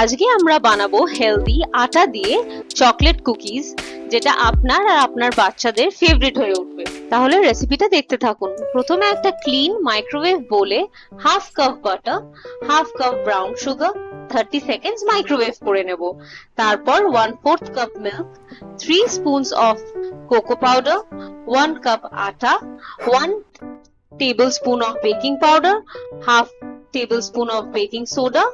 আজকে আমরা বানাবো হেলদি আটা দিয়ে চকলেট কুকিজ যেটা আপনার আর আপনার বাচ্চাদের ফেভারিট হয়ে উঠবে। তাহলে রেসিপিটা দেখতে থাকুন। প্রথমে একটা ক্লিন মাইক্রোওয়েভ বোলে half cup butter half cup brown sugar thirty seconds microwave করে নেব। তারপর one fourth cup milk three spoons of cocoa powder one cup আটা one table spoon of baking powder half table spoon of baking soda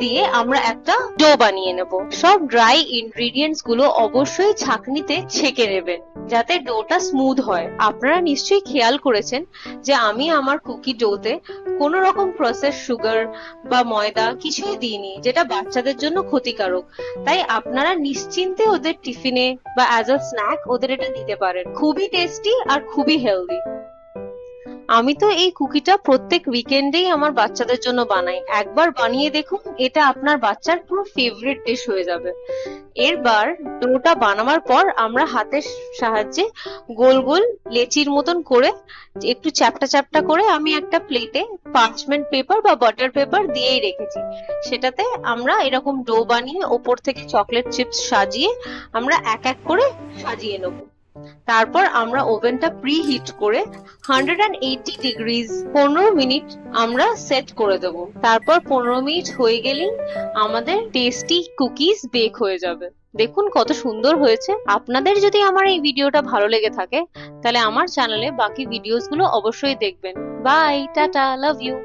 দিয়ে আমরা একটা do বানিয়ে নেব। সব ড্রাই ইনগ্রেডিয়েন্টসগুলো অবশ্যই ছাঁকনিতে ছেঁকে নেবেন, যাতে ডোটা স্মুথ হয়। আপনারা নিশ্চয়ই খেয়াল করেছেন যে আমি আমার কুকি ডোতে কোনো রকম প্রসেস সুগার বা ময়দা কিছুই দিইনি, যেটা বাচ্চাদের জন্য ক্ষতিকারক। তাই আপনারা নিশ্চিন্তে ওদের টিফিনে বা অ্যাজ আ স্ন্যাক ওদের এটা দিতে পারেন। খুবই টেস্টি আর খুবই হেলদি আমি তো এই কুকিটা প্রত্যেক উইকেন্ডেই আমার বাচ্চাদের জন্য বানাই। একবার বানিয়ে দেখুন, এটা আপনার বাচ্চার পুরো ফেভারিট ডিশ হয়ে যাবে। এরবার ডোটা বানাবার পর আমরা হাতের সাহায্যে গোল গোল লেচির মতন করে একটু চ্যাপটা চ্যাপটা করে আমি একটা প্লেটে পার্চমেন্ট পেপার বা বাটার পেপার দিয়েই রেখেছি। সেটাতে আমরা এরকম ডো বানিয়ে ওপর থেকে চকলেট চিপস সাজিয়ে আমরা এক এক করে সাজিয়ে নেব। তারপর আমরা ওভেনটা প্রি হিট করে হান্ড্রেড অ্যান্ড এইটি ডিগ্রিজ পনেরো মিনিট আমরা সেট করে দেব। তারপর পনেরো মিনিট হয়ে গেলেই আমাদের টেস্টি কুকিজ বেক হয়ে যাবে। দেখুন কত সুন্দর হয়েছে। আপনাদের যদি আমার এই ভিডিওটা ভালো লেগে থাকে, তাহলে আমার চ্যানেলে বাকি ভিডিওসগুলো অবশ্যই দেখবেন। By tata love you